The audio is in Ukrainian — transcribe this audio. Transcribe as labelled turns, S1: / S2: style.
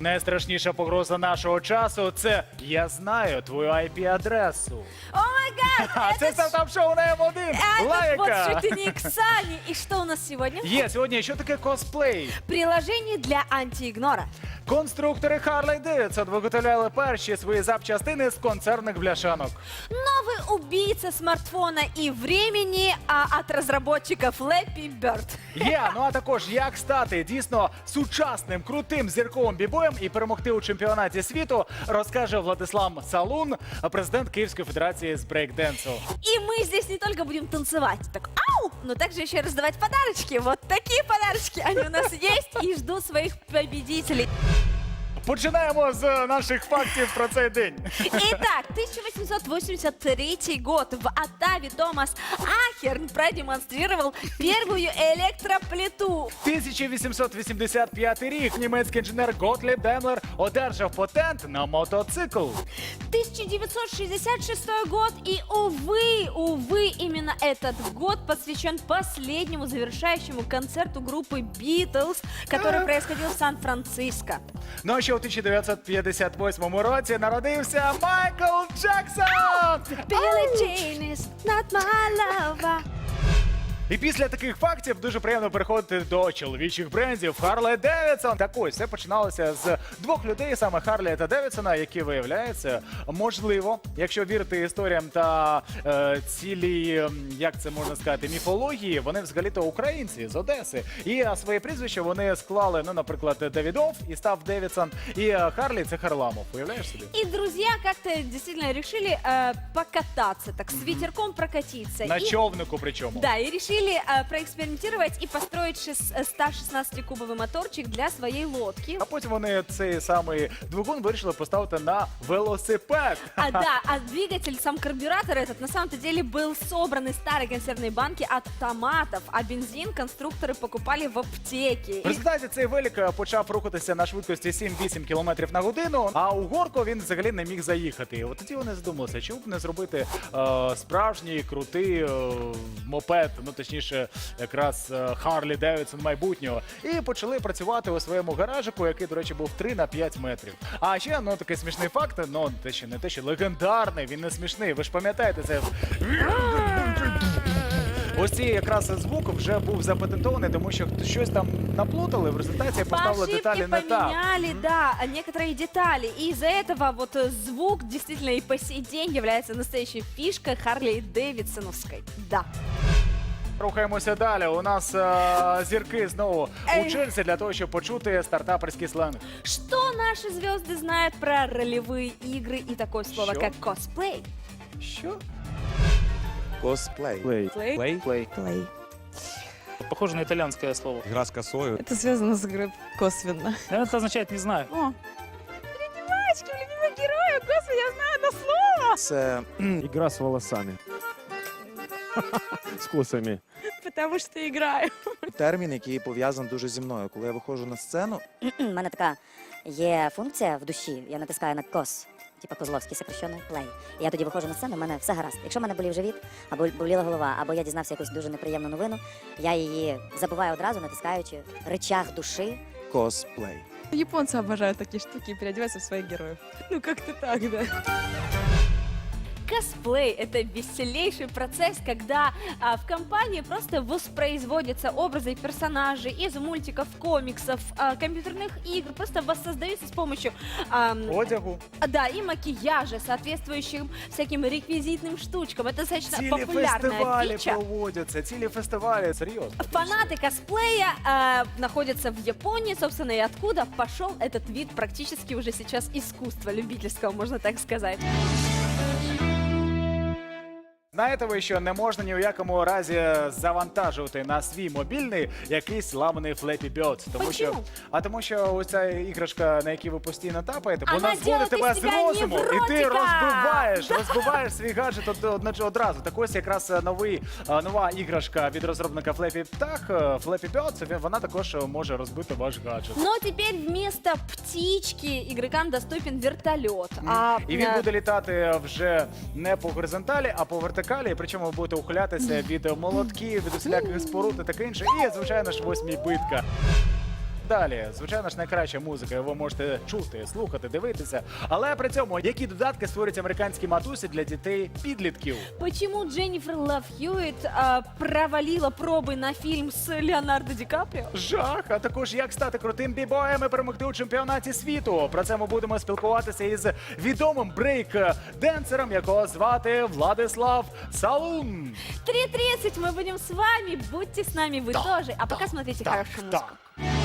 S1: Найстрашніша погроза нашого часу це я знаю твою IP-адресу.
S2: О май гад!
S1: А це там шоу на М1.
S2: Это
S1: Лайка!
S2: шутник Сани. И что у нас сегодня?
S1: Є сьогодні що таке косплей?
S2: Приложение для антиигнора.
S1: Конструктори Harley Davidson виготовляли перші свої запчастини з концерних бляшанок.
S2: Новый убийца смартфона и времени а, от разработчиков Flappy Bird.
S1: Є, ну а також як стати дійсно сучасним, крутим зірковим бібоєм і перемогти у чемпіонаті світу, розкаже Владислав Салун, президент Київської федерації з брейкденсу.
S2: И мы здесь не только будем танцевать, так ау, но также еще и раздавать подарочки. Вот такие подарочки, они у нас есть и ждут своих победителей.
S1: Починаємо з наших фактів про цей день.
S2: Итак, 1883 год в Оттаве Томас Ахерн продемонстрировал первую электроплиту.
S1: 1885 рік німецький інженер Готліб Демлер одержав патент на мотоцикл.
S2: 1966 год, и, увы, увы, именно этот год посвящен последнему завершающему концерту группы Beatles, который происходил в Сан-Франциско.
S1: Ну а ще у 1958 році народився Майкл Джексон.
S2: Billie Jean is not my lover.
S1: І після таких фактів дуже приємно переходити до чоловічих брендів Harley Davidson. Так ось все починалося з двох людей, саме Харлі та Девідсона, які виявляється, можливо, якщо вірити історіям та е, цілій, як це можна сказати, міфології, вони взагалі-то українці з Одеси. І е, своє прізвище вони склали, ну, наприклад, Давідов і став Девідсон. І е, Харлі це Харламов. Уявляєш собі?
S2: И друзья как-то действительно решили э, покататься, так с ветерком прокатиться.
S1: На
S2: И-
S1: човнику причому.
S2: Да, и решили э, проэкспериментировать и построить шес- э, 116-кубовый моторчик для своей лодки.
S1: А потім вони цей самий двигун вирішили поставити на велосипед.
S2: А да, а двигатель, сам карбюратор этот на самом-то деле был собран из старой консервной банки от томатов, а бензин конструкторы покупали в аптеке.
S1: В результаті цей велик е, почав рухатися на швидкості 7-8 км на годину, а у горку він взагалі не міг заїхати. І От тоді вони задумалися, чому б не зробити е, справжній крутий е, мопед, ну точніше, якраз Харлі Девідсон майбутнього. І почали працювати у своєму гаражику, який, до речі, був 3 на 5 метрів. А ще ну такий смішний факт, ну те ще не те, що легендарний, він не смішний. Ви ж пам'ятаєте це. Ось цей якраз звук вже був запатентований, тому що щось там наплутали. В результаті
S2: По
S1: поставили
S2: ошибке
S1: деталі не так.
S2: поменяли, да, некоторые детали. И из-за этого вот э, звук действительно и по сей день является настоящей фишкой Харли Дэвидсоновской. Да.
S1: Рухаємося далі. У нас е, зірки знову у
S2: Ей.
S1: Чельсі для того, щоб почути стартаперський сленг.
S2: Что наши звезды знают про ролевые игры и такое слово,
S1: Что?
S2: как косплей?
S1: Що?
S3: Косплей.
S4: Плей.
S2: Плей?
S4: Плей. Плей.
S5: Плей.
S4: Похоже на итальянское слово.
S3: Гра з косою.
S5: Это связано с игрой косвенно.
S4: Это означает «не знаю».
S5: О, любимачки, любимый герой, господи, я знаю это слово.
S3: Це
S4: Игра с волосами. С косами.
S5: Потому что играю.
S3: термін, який пов'язаний дуже зі мною. Коли я виходжу на сцену,
S6: У мене така є функція в душі. Я натискаю на кос, типа Козловський сокращений плей. І я тоді виходжу на сцену, в мене все гаразд. Якщо в мене болів живіт, або боліла голова, або я дізнався якусь дуже неприємну новину, я її забуваю одразу, натискаючи речах душі.
S3: косплей.
S5: Японцы обожают такие штуки и переодеваются в своих героев. Ну, как-то так, да.
S2: Косплей – это веселейший процесс, когда а, в компании просто воспроизводятся образы и персонажи из мультиков, комиксов, а, компьютерных игр, просто воссоздаются с помощью ам,
S1: Одягу.
S2: да, и макияжа, соответствующим всяким реквизитным штучкам. Это достаточно
S1: Цілі
S2: популярная
S1: фестивалі
S2: фича.
S1: проводяться, цілі фестивалі, серйозно.
S2: Фанаты косплея а, находятся в Японии, собственно, и откуда пошел этот вид практически уже сейчас искусства любительского, можно так сказать.
S1: Знаєте ви, що не можна ні в якому разі завантажувати на свій мобільний якийсь ламаний Flappy Bird. Тому що,
S2: Почему?
S1: а тому що ось ця іграшка, на якій ви постійно тапаєте,
S2: Вона
S1: вона зводить
S2: делает
S1: тебе
S2: из
S1: з
S2: тебя
S1: розуму, і ти
S2: невротика.
S1: розбиваєш, розбиваєш свій гаджет од- од- одразу. Так ось якраз е, новий, е, нова іграшка від розробника Flappy Птах, е, Flappy Bird, він- вона також е, може розбити ваш гаджет.
S2: Но теперь вместо птички игрокам доступен вертолет. А,
S1: І він
S2: э,
S1: буде літати вже не по горизонталі, а по вертикалі. Причому ви будете ухилятися від молотків, від усіляких споруд і таке інше. І, звичайно ж, восьмій битка Далі, звичайно ж, найкраща музика. Ви можете чути, слухати, дивитися. Але при цьому які додатки створюють американські матусі для дітей підлітків?
S2: Почему Дженнифер Лав Хьюитт а, провалила пробы на фильм с Леонардо Ди Каприо?
S1: Жах, а також як стати крутим бібоєм і перемогти у чемпіонаті світу. Про це ми будемо спілкуватися із відомим брейк-денсером, якого звати Владислав Салун.
S2: 3.30 мы будем с вами, будьте с нами, вы
S1: Да,
S2: тоже. А
S1: да,
S2: пока смотрите
S1: так,
S2: хорошую
S1: так.
S2: музыку.